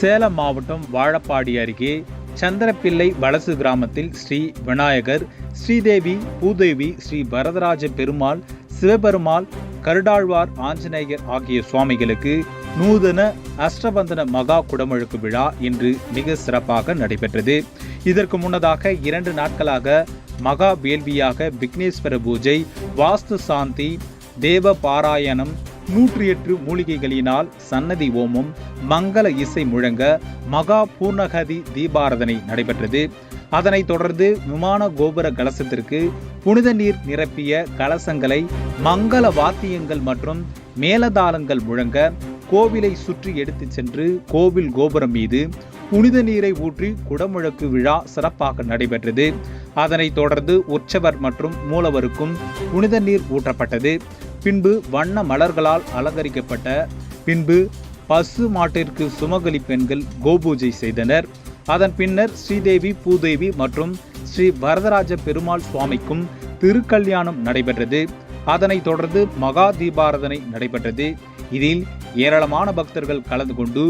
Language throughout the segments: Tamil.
சேலம் மாவட்டம் வாழப்பாடி அருகே சந்திரப்பிள்ளை வலசு கிராமத்தில் ஸ்ரீ விநாயகர் ஸ்ரீதேவி பூதேவி ஸ்ரீ வரதராஜ பெருமாள் சிவபெருமாள் கருடாழ்வார் ஆஞ்சநேயர் ஆகிய சுவாமிகளுக்கு நூதன அஷ்டபந்தன மகா குடமுழுக்கு விழா இன்று மிக சிறப்பாக நடைபெற்றது. இதற்கு முன்னதாக இரண்டு நாட்களாக மகா வேள்வியாக விக்னேஸ்வர பூஜை வாஸ்து சாந்தி தேவ பாராயணம் நூற்றி எட்டு மூலிகைகளினால் சன்னதி ஓமம் மங்கள இசை முழங்க மகா பூர்ணகதி தீபாரதனை நடைபெற்றது. அதனைத் தொடர்ந்து விமான கோபுர கலசத்திற்கு புனித நீர் நிரப்பிய கலசங்களை மங்கள வாத்தியங்கள் மற்றும் மேலதாளங்கள் முழங்க கோவிலை சுற்றி எடுத்துச் சென்று கோவில் கோபுரம் மீது புனித நீரை ஊற்றி குடமுழக்கு விழா சிறப்பாக நடைபெற்றது. அதனைத் தொடர்ந்து உற்சவர் மற்றும் மூலவருக்கும் புனித நீர் ஊற்றப்பட்டது. பின்பு வண்ண மலர்களால் அலங்கரிக்கப்பட்ட பின்பு பசு மாட்டிற்கு சுமகலி பெண்கள் கோபூஜை செய்தனர். அதன் பின்னர் ஸ்ரீதேவி பூதேவி மற்றும் ஸ்ரீ வரதராஜ பெருமாள் சுவாமிக்கும் திருக்கல்யாணம் நடைபெற்றது. அதனைத் தொடர்ந்து மகா தீபாரதனை நடைபெற்றது. இதில் ஏராளமான பக்தர்கள் கலந்து கொண்டு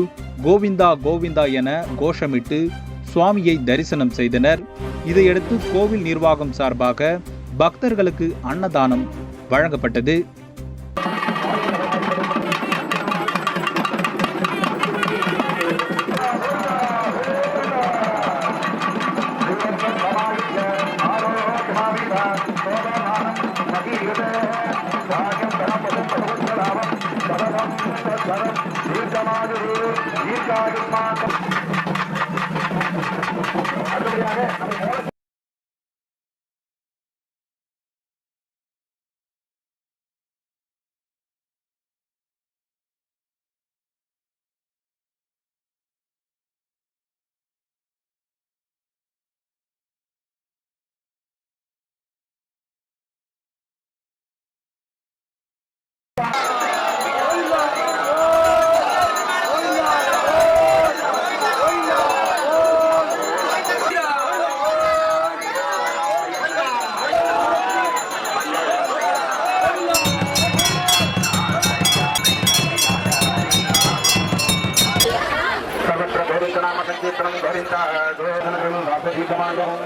கோவிந்தா கோவிந்தா என கோஷமிட்டு சுவாமியை தரிசனம் செய்தனர். இதையடுத்து கோவில் நிர்வாகம் சார்பாக பக்தர்களுக்கு அன்னதானம் வழங்கப்பட்டது. அடுத்தபடியாக நம்ம பவித்தாதோதனம் அபரிதமாகவும்